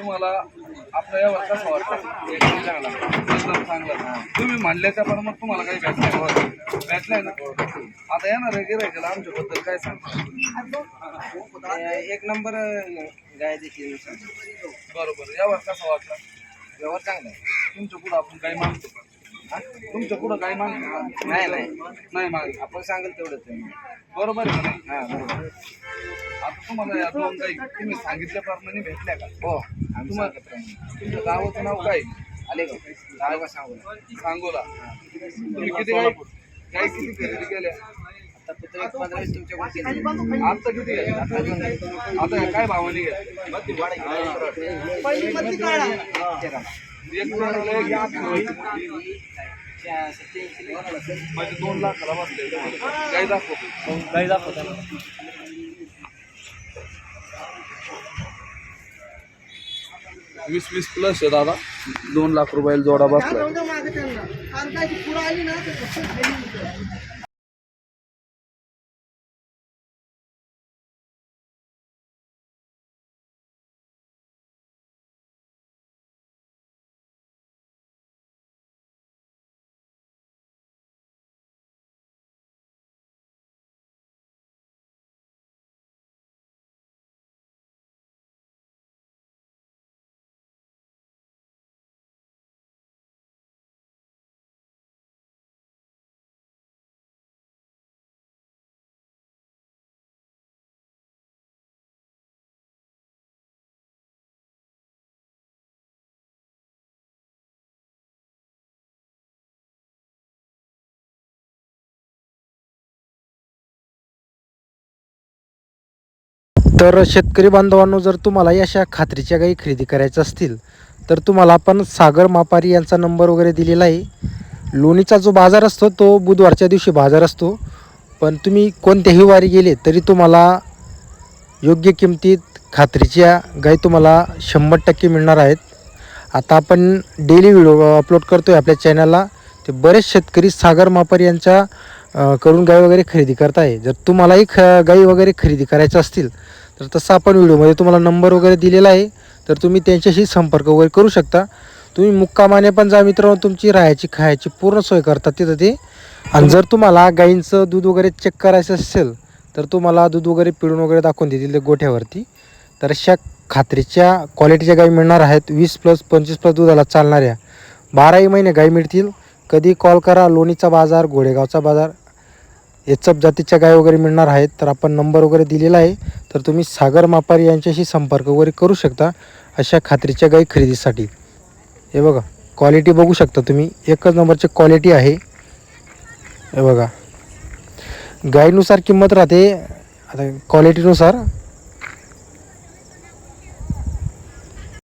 तुम्हाला आपला यावर कसा वाटतं एकदम चांगला एकदम चांगला तुम्ही म्हणल्याच्या प्रमाणात तुम्हाला काही भेटलंय भेटलंय ना? आता येणार आहे गिरायकाला आमच्याबद्दल काय सांगता? एक नंबर गाय देखील बरोबर. यावर कसा वाटला? व्यवहार चांगला आहे. तुमच्या पुढं आपण काही मागतो? हा? तुमच्या पुढं काही मागतो? का? नाही नाही. नाही माग आपण सांगेल तेवढंच आहे. बरोबर आहे? हा बरोबर. आता तुम्हाला या दोन काही तुम्ही सांगितल्याप्रमाणे भेटल्या का? हो. तुम्हाला. तुमच्या गावाचं नाव काय? आले का? दहा का सांगू सांगोला. तुम्ही किती गाई गाई किती खरेदी केल्या? आता किती आता काय भावाने? म्हणजे दोन लाखाला बसले गाई दाखव. गाई दाखव वीस वीस प्लस आहे दादा. दोन लाख रुपयाला जोडा बसला तर शेतकरी बांधवांनो जर तुम्हाला अशा खात्रीच्या गाई खरेदी करायच्या असतील तर तुम्हाला आपण सागर मापारी यांचा नंबर वगैरे दिलेला आहे. लोणीचा जो बाजार असतो तो बुधवारच्या दिवशी बाजार असतो. पण तुम्ही कोणत्याही वारी गेले तरी तुम्हाला योग्य किमतीत खात्रीच्या गाई तुम्हाला शंभर टक्के मिळणार आहेत. आता आपण डेली व्हिडिओ अपलोड करतो आहे आपल्या चॅनलला ते बरेच शेतकरी सागर मापारी यांच्या करून गाई वगैरे खरेदी करताय. जर तुम्हालाही ख गाई वगैरे खरेदी करायचं असतील तर तसं आपण व्हिडिओमध्ये तुम्हाला नंबर वगैरे दिलेला आहे. तर तुम्ही त्यांच्याशी संपर्क वगैरे करू शकता. तुम्ही मुक्कामाने पण जा मित्रांनो तुमची राहायची खायची पूर्ण सोय करतात तिथं ते. आणि जर तुम्हाला गाईंचं दूध वगैरे चेक करायचं असेल तर तुम्हाला दूध वगैरे पिळून वगैरे दाखवून देतील ते गोठ्यावरती. तर अशा खात्रीच्या क्वालिटीच्या गाई मिळणार आहेत. वीस प्लस पंचवीस प्लस दुधाला चालणाऱ्या बाराही महिने गाई मिळतील. कधी कॉल करा लोणीचा बाजार घोडेगावचा बाजार. एचप जातीच्या गाय वगैरे मिळणार आहेत तर आपण नंबर वगैरे दिलेला आहे तर तुम्ही सागर मापारी यांच्याशी संपर्क वगैरे करू शकता अशा खात्रीच्या गाई खरेदीसाठी. हे बघा क्वालिटी बघू शकता तुम्ही. एकच नंबरची क्वालिटी आहे. हे बघा. गायीनुसार किंमत राहते आता क्वालिटीनुसार